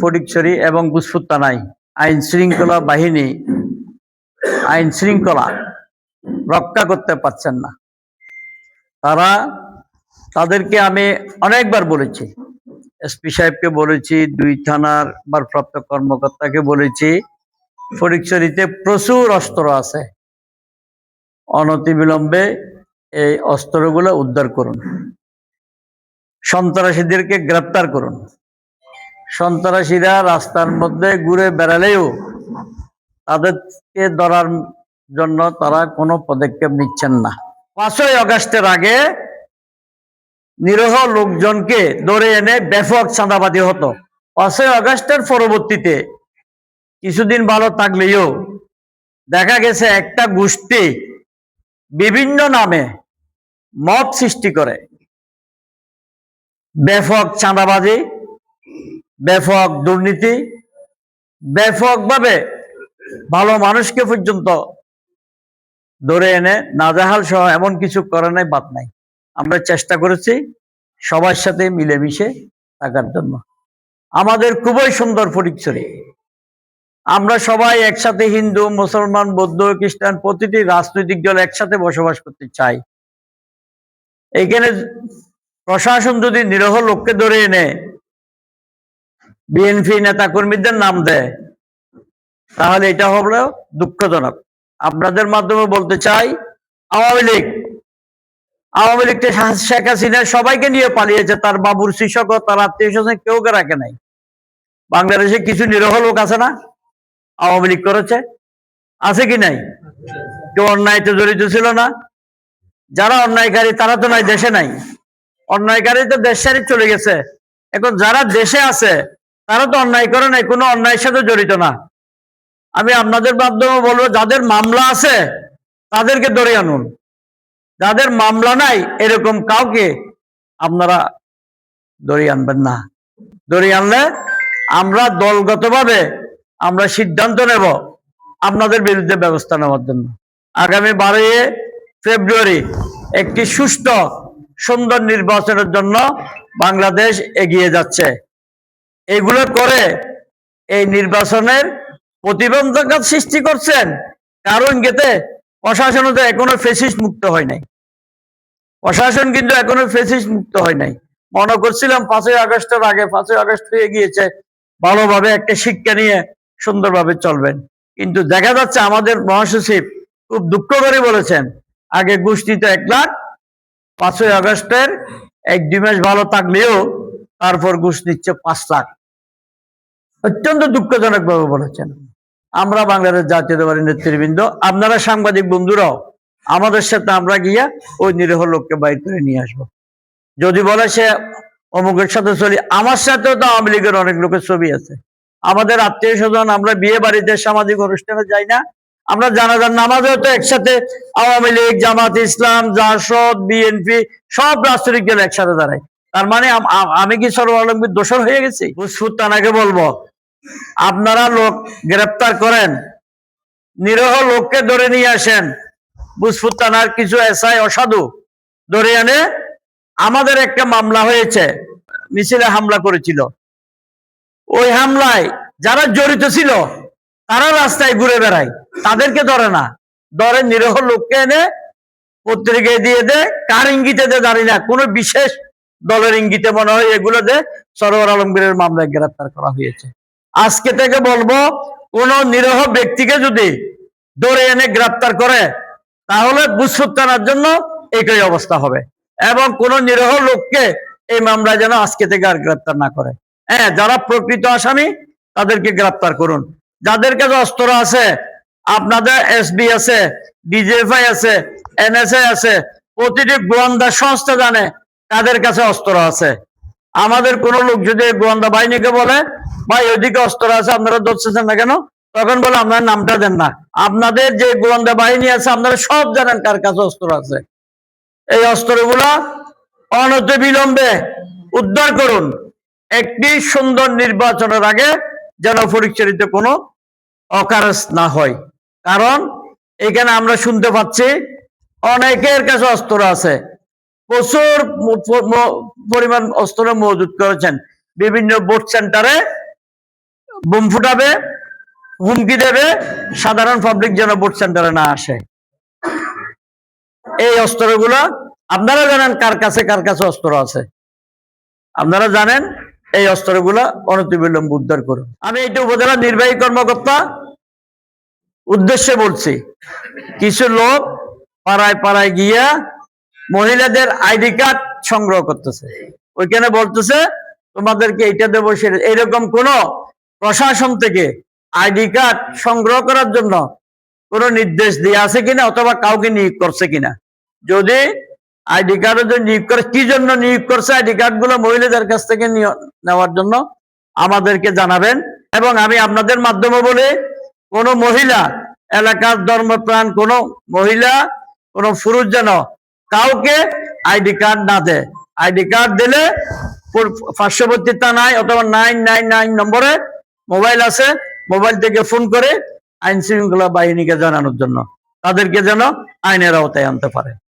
ফটিকছড়ি এবং বুসফুত্তানাই আইন শৃঙ্খলা বাহিনী আইন শৃঙ্খলা রক্ষা করতে পারছেন না। তারা তাদেরকে আমি অনেকবার বলেছি, এসপি সাহেবকে বলেছি, দুই থানার ভারপ্রাপ্ত কর্মকর্তাকে বলেছি ফটিকছড়িতে প্রচুর অস্ত্র আছে। অনতিবিলম্বে এই অস্ত্রগুলো উদ্ধার করুন। সন্ত্রাসীদেরকে গ্রেপ্তার করুন। সন্ত্রাসীরা রাস্তার মধ্যে ঘুরে বেড়ালেও তাদেরকে ধরার জন্য তারা কোনো পদক্ষেপ নিচ্ছেন না। পাঁচই অগস্টের আগে নিরহ লোকজনকে ধরে এনে ব্যাপক চাঁদাবাদি হতো। পাঁচই অগস্টের পরবর্তীতে কিছুদিন ভালো থাকলেও দেখা গেছে একটা গোষ্ঠী বিভিন্ন নামে মত সৃষ্টি করে। ব্যাপক চাঁদাবাজি ব্যাপক দুর্নীতি, ব্যাপকভাবে ভালো মানুষকে পর্যন্ত ধরে এনে নাজাহাল সহ এমন কিছু করে নাই, বাদ নাই। আমরা চেষ্টা করেছি সবার সাথে মিলেমিশে থাকার জন্য। আমাদের খুবই সুন্দর ফটিকছড়ি আমরা সবাই একসাথে হিন্দু, মুসলমান, বৌদ্ধ, খ্রিস্টান প্রতিটি রাজনৈতিক দল একসাথে বসবাস করতে চাই। এখানে প্রশাসন যদি নিরহ লোককে ধরে এনে বিএনপি নেতা কর্মীদের নাম দেয়। তাহলে এটা হলো দুঃখজনক। আপনাদের মাধ্যমে বলতে চাই, আওয়ামী লীগ। আওয়ামী লীগটা শেখ হাসিনা সবাইকে নিয়ে পালিয়েছে। তার বাবুর শিক্ষক তার আত্মীয় স্বজন কেউ রাখে নাই। বাংলাদেশে কিছু নিরহ লোক আছে না? আওয়ামী লীগ করেছে। আছে কি নাই? কেউ অন্যায়তে জড়িত ছিল না। যারা অন্যায়কারী, তারা তো নাই, দেশে নাই। অন্যায়কারী তো দেশ চলে গেছে। এখন যারা দেশে আছে তারা তো অন্যায় করে নাই, কোনো অন্যায়ের সাথে জড়িত না। আমি আপনাদের মাধ্যমে বলব, যাদের মামলা আছে, তাদেরকে ধরে আনুন। যাদের মামলা নাই, এরকম কাউকে আপনারা ধরে আনবেন না। ধরে আনলে আমরা দলগতভাবে আমরা সিদ্ধান্ত নেব আপনাদের বিরুদ্ধে ব্যবস্থা নেওয়ার জন্য। আগামী বারোই ফেব্রুয়ারি একটি সুষ্ঠু, সুন্দর নির্বাচনের জন্য বাংলাদেশ এগিয়ে যাচ্ছে। এগুলো করে এই নির্বাচনের প্রতিবন্ধকতা সৃষ্টি করছেন, কারণ গেতে প্রশাসন তো এখনও ফেসিস মুক্ত হয় নাই। প্রশাসন কিন্তু এখনও ফেসিস মুক্ত হয় নাই। মনে করছিলাম পাঁচই আগস্টের আগে, পাঁচই আগস্ট হয়ে গিয়েছে, ভালোভাবে একটা শিক্ষা নিয়ে সুন্দরভাবে চলবেন। কিন্তু দেখা যাচ্ছে আমাদের মহাসচিব খুব দুঃখ করে বলেছেন, আগে গোষ্ঠীতে এক লাখ, পাঁচই আগস্টের এক দুই মাস ভালো থাকলেও তারপর ঘুষ নিচ্ছে পাঁচ লাখ। অত্যন্ত দুঃখজনক ভাবে বলেছেন। আমরা বাংলাদেশ জাতীয়তাবাদী নেতৃবৃন্দ, আপনারা সাংবাদিক বন্ধুরাও, আমাদের সাথে আমরা গিয়া ওই নিরীহ লোককে বাইর করে নিয়ে আসব। যদি বলে সে অমুকের সাথে চলি, আমার সাথেও তো আওয়ামী লীগের অনেক লোকের ছবি আছে। আমাদের আত্মীয় স্বজন, আমরা বিয়ে বাড়িতে, সামাজিক অনুষ্ঠানে যাই না। আমরা জানাজার নামাজেও তো একসাথে আওয়ামী লীগ, জামাত ইসলাম, জাসদ, বিএনপি, সব রাজনৈতিক দল একসাথে দাঁড়ায়। তার মানে আম- কি সর্বালম্বী দোষর হয়ে গেছি? বুঝফুত তানাকে বলব। আপনারা লোক গ্রেপ্তার করেন। নিরহ লোককে ধরে নিয়ে আসেন। বুঝফুত থানার কিছু এসআই অসাধু ধরে এনে আমাদের একটা মামলা হয়েছে, মিছিলে হামলা করেছিল। ওই হামলায় যারা জড়িত ছিল, তারা রাস্তায় ঘুরে বেড়ায়। তাদেরকে ধরে না। ধরে নিরহ লোককে এনে পত্রিকায় দিয়ে দে, কার ইঙ্গিতে দে দাঁড়িয়ে না। কোনো বিশেষ দলের ইঙ্গিতে মনে হয় এগুলো দে সরোয়ার আলমগীরের মামলায় গ্রেপ্তার করা হয়েছে। আজকে থেকে বলব, কোন নিরহ ব্যক্তিকে যদি ধরে এনে গ্রেপ্তার করে, তাহলে বুঝফুত টানার জন্য একই অবস্থা হবে। এবং কোন নিরহ লোককে এই মামলা যেন আজকে থেকে আর গ্রেপ্তার না করে। হ্যাঁ যারা প্রকৃত আসামি, তাদেরকে গ্রেপ্তার করুন। যাদের কাছে অস্ত্র আছে, আপনাদের এসবি আছে ডিজিএফআই আছে এনএসআই আছে, প্রতিটি গোয়েন্দা সংস্থা জানে কাদের কাছে অস্ত্র আছে। আমাদের কোন লোক যদি গোয়েন্দা বাহিনীকে বলে, ভাই, ওইদিকে অস্ত্র আছে, আপনারা ধরছেন না কেন? তখন বলে, আপনার নামটা দেন না। আপনাদের যে গোয়েন্দা বাহিনী আছে, আপনারা সব জানেন কার কাছে অস্ত্র আছে। এই অস্ত্রগুলা অনতি বিলম্বে উদ্ধার করুন। একটি সুন্দর নির্বাচনের আগে যেন পরিচালিত কোনো অকারস না হয়। কারণ, এখানে আমরা শুনতে পাচ্ছি, অনেকের কাছে অস্ত্র আছে। প্রচুর পরিমাণ অস্ত্র মজুত করেছেন। বিভিন্ন ভোট সেন্টারে বোম ফুটাবে, হুমকি দেবে, সাধারণ পাবলিক যেন ভোট সেন্টারে না আসে। এই অস্ত্রগুলো, আপনারা জানেন কার কাছে কার কাছে অস্ত্র আছে? আপনারা জানেন এই অস্ত্রগুলো অনতিবিলম্ব উদ্ধার করুন। আমি এটা উপজেলা নির্বাহী কর্মকর্তা উদ্দেশ্যে বলছি, কিছু লোক পাড়ায় পাড়ায় গিয়া মহিলাদের আইডি কার্ড সংগ্রহ করতেছে। ওইখানে বলতেছে, তোমাদেরকে এইটা দেবো, সেটা এইরকম কোন প্রশাসন থেকে আইডি কার্ড সংগ্রহ করার জন্য কোনো নির্দেশ দিয়ে আছে কিনা অথবা কাউকে নিয়োগ করছে কিনা? যদি আইডি কার্ডের জন্য নিয়োগ করে, কি জন্য নিয়োগ করছে আইডি কার্ডগুলো মহিলাদের কাছ থেকে নেওয়ার জন্য আমাদেরকে জানাবেন। এবং আমি আপনাদের মাধ্যমে বলে, কোন মহিলা, এলাকার ধর্মপ্রাণ কোন মহিলা, কোন পুরুষ যেন কাউকে আইডি কার্ড না দেয় আইডি কার্ড দিলে পার্শ্ববর্তী থানায় অথবা নাইন নাইন নাইন নম্বরে মোবাইল আছে, মোবাইল থেকে ফোন করে আইন শৃঙ্খলা বাহিনীকে জানানোর জন্য। তাদেরকে যেন আইনের আওতায় আনতে পারে।